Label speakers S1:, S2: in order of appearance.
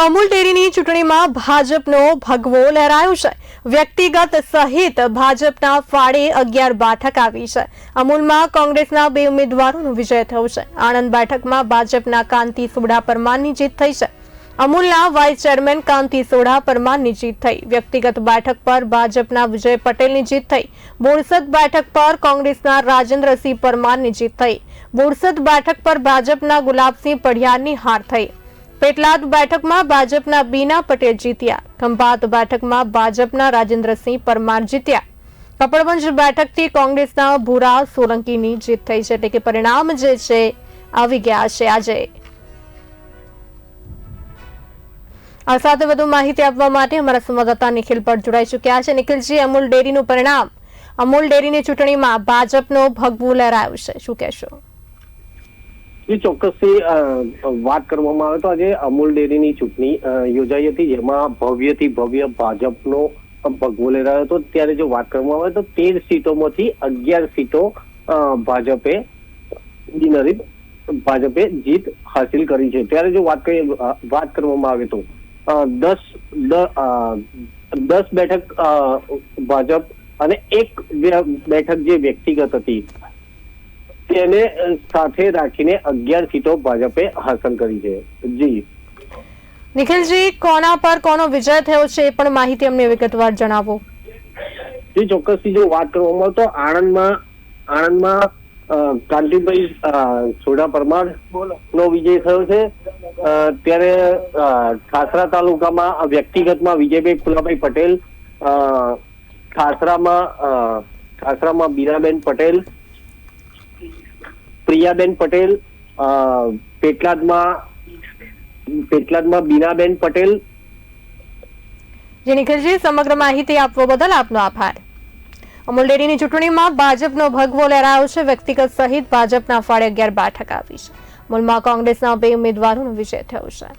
S1: તો અમૂલ ડેરીની ચૂંટણીમાં ભાજપનો ભગવો લહેરાયો છે. વ્યક્તિગત સહિત ભાજપના ફાળે અગિયાર બેઠક આવી છે. અમૂલમાં કોંગ્રેસના બે ઉમેદવારોનો વિજય થયો છે. આણંદ બેઠકમાં ભાજપના કાંતિ સોડા પરમારની જીત થઈ છે. અમૂલના વાઇસ ચેરમેન કાંતિ સોડા પરમારની જીત થઈ. વ્યક્તિગત બેઠક પર ભાજપના વિજય પટેલની જીત થઈ. બોરસદ બેઠક પર કોંગ્રેસના રાજેન્દ્રસિંહ પરમારની જીત થઈ. બોરસદ બેઠક પર ભાજપના ગુલાબસિંહ પઢિયારની હાર થઈ. પેટલાદ બેઠકમાં ભાજપના બીના પટેલ જીત્યા. ખંભાત બેઠકમાં ભાજપના રાજેન્દ્રસિંહ પરમાર જીત્યા. કપડવંજ બેઠકથી કોંગ્રેસના ભૂરા સોલંકીની જીત થઈ છે. એટલે કે પરિણામ જે છે, આવી ગયા છે આજે. આ સાથે વધુ માહિતી આપવા માટે અમારા સંવાદદાતા નિખિલ પર જોડાઈ ચૂક્યા છે. નિખિલજી, અમૂલ ડેરીનું પરિણામ. અમૂલ ડેરીની ચૂંટણીમાં ભાજપનો ભગવું લહેરાયું છે. શું કહેશો?
S2: જે ચોક્કસથી વાત કરવામાં આવે તો આજે અમૂલ ડેરીની ચૂંટણી યોજાઈ હતી, જેમાં ભવ્યથી ભવ્ય ભાજપનો ભગવો લેરાયો હતો. ત્યારે જો વાત કરવામાં આવે તો તેર સીટોમાંથી અગિયાર સીટો ભાજપે બિનહરીફ ભાજપે જીત હાસિલ કરી છે. ત્યારે જો વાત કરીએ વાત કરવામાં આવે તો દસ દસ બેઠક ભાજપ અને એક બેઠક જે વ્યક્તિગત હતી તેને સાથે રાખીને અગિયાર સીટો ભાજપે હાંસલ કરી છે. જી.
S1: નિખિલજી કોના પર કોનો વિજય થયો છે એ પણ માહિતી અમને વિગતવાર જણાવો.
S2: જે ચોક્કસથી જો વાત કરવામાં તો આણંદમાં આણંદમાં કાંતિભાઈ સોડા પરમાર નો વિજય થયો છે. ત્યારે ઠાસરા તાલુકામાં વ્યક્તિગતમાં વિજયભાઈ ફુલાભાઈ પટેલ ઠાસરામાં ઠાસરામાં બીરાબેન પટેલ પ્રિયાબેન પટેલ પેટલાદમાં પેટલાદમાં બીનાબેન પટેલ.
S1: જે નિખિલજી સમગ્ર માહિતી આપવા બદલ આપનો આભાર. અમૂલ ડેરીની ચૂંટણીમાં ભાજપનો ભગવો લહેરાયો છે. વ્યક્તિગત સહિત ભાજપના ફાળે અગિયાર બેઠક આવી છે. અમૂલમાં કોંગ્રેસના બે ઉમેદવારોનો વિજય થયો છે.